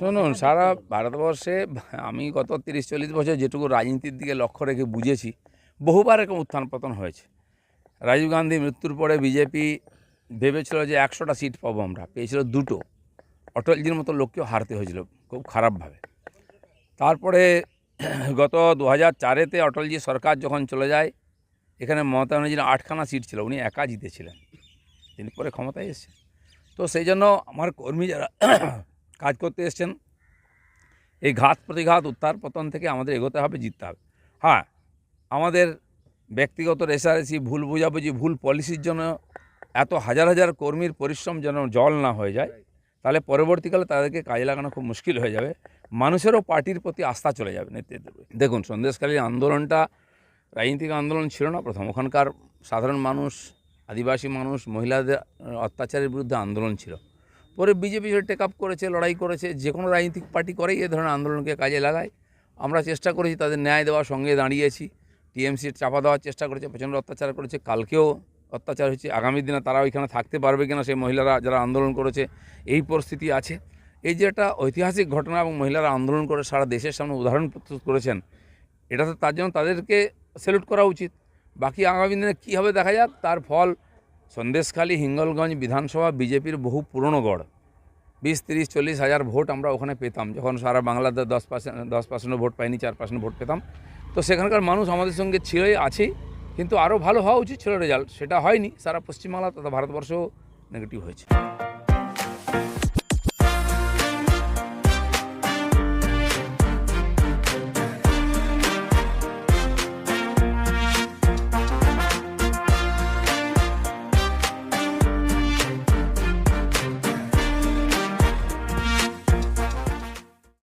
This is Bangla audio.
শুনুন সারা ভারতবর্ষে আমি গত তিরিশ চল্লিশ বছর যেটুকু রাজনীতির দিকে লক্ষ্য রেখে বুঝেছি বহুবার এরকম উত্থান পতন হয়েছে। রাজীব গান্ধী মৃত্যুর পরে বিজেপি ভেবেছিল যে একশোটা সিট পাবো আমরা পেয়েছিল দুটো। অটলজির মতো লোককেও হারতে হয়েছিল খুব খারাপভাবে। তারপরে গত দু হাজার চারেতে অটলজি সরকার যখন চলে যায় এখানে মমতা ব্যানার্জির আটখানা সিট ছিল উনি একা জিতেছিলেন। তিনি পরে ক্ষমতায় এসেছেন। তো সেই জন্য আমার কর্মী যারা কাজ করতে এসছেন। এই ঘাত প্রতিঘাত উত্তার পতন থেকে আমাদের এগোতে হবে, জিততে হবে। হ্যাঁ আমাদের ব্যক্তিগত রেসারেসি, ভুল বোঝাবুঝি, ভুল পলিসির জন্য এত হাজার হাজার কর্মীর পরিশ্রম যেন জল না হয়ে যায়, তাহলে পরবর্তীকালে তাদেরকে কাজে লাগানো খুব মুশকিল হয়ে যাবে। মানুষেরও পার্টির প্রতি আস্থা চলে যাবে নেতৃত্বের প্রতি। দেখুন সন্দেশকালীন আন্দোলনটা রাজনৈতিক আন্দোলন ছিল না, প্রথম। ওখানকার সাধারণ মানুষ, আদিবাসী মানুষ, মহিলাদের অত্যাচারের বিরুদ্ধে আন্দোলন ছিল। পরে বিজেপি টেক আপ করেছে, লড়াই করেছে যে কোনো রাজনৈতিক পার্টি করেই এ ধরনের আন্দোলনকে কাজে লাগায়। আমরা চেষ্টা করেছি তাদের ন্যায় দেওয়ার সঙ্গে দাঁড়িয়েছি। টিএমসির চাপা দেওয়ার চেষ্টা করেছে, প্রচণ্ড অত্যাচার করেছে, কালকেও অত্যাচার হয়েছে, আগামী দিনে তারা ওইখানে থাকতে পারবে কিনা সেই মহিলারা যারা আন্দোলন করেছে, এই পরিস্থিতি আছে। এই যে একটা ঐতিহাসিক ঘটনা এবং মহিলারা আন্দোলন করে সারা দেশের সামনে উদাহরণ প্রস্তুত করেছেন এটা তো তার জন্য তাদেরকে স্যালুট করা উচিত। বাকি আগামী দিনে কী হবে দেখা যাক, তার ফল সন্দেশখালী হিঙ্গলগঞ্জ বিধানসভা বিজেপির বহু পুরনো গড়। বিশ, তিরিশ, চল্লিশ হাজার ভোট আমরা ওখানে পেতাম। যখন সারা বাংলাতে দশ পার্সেন্ট, দশ পার্সেন্টও ভোট পাইনি, চার পার্সেন্ট ভোট পেতাম। তো সেখানকার মানুষ আমাদের সঙ্গে ছিলই আছেই কিন্তু আরও ভালো হওয়া উচিত ছিল রেজাল্ট সেটা হয়নি। সারা পশ্চিমবাংলা তথা ভারতবর্ষও নেগেটিভ হয়েছে।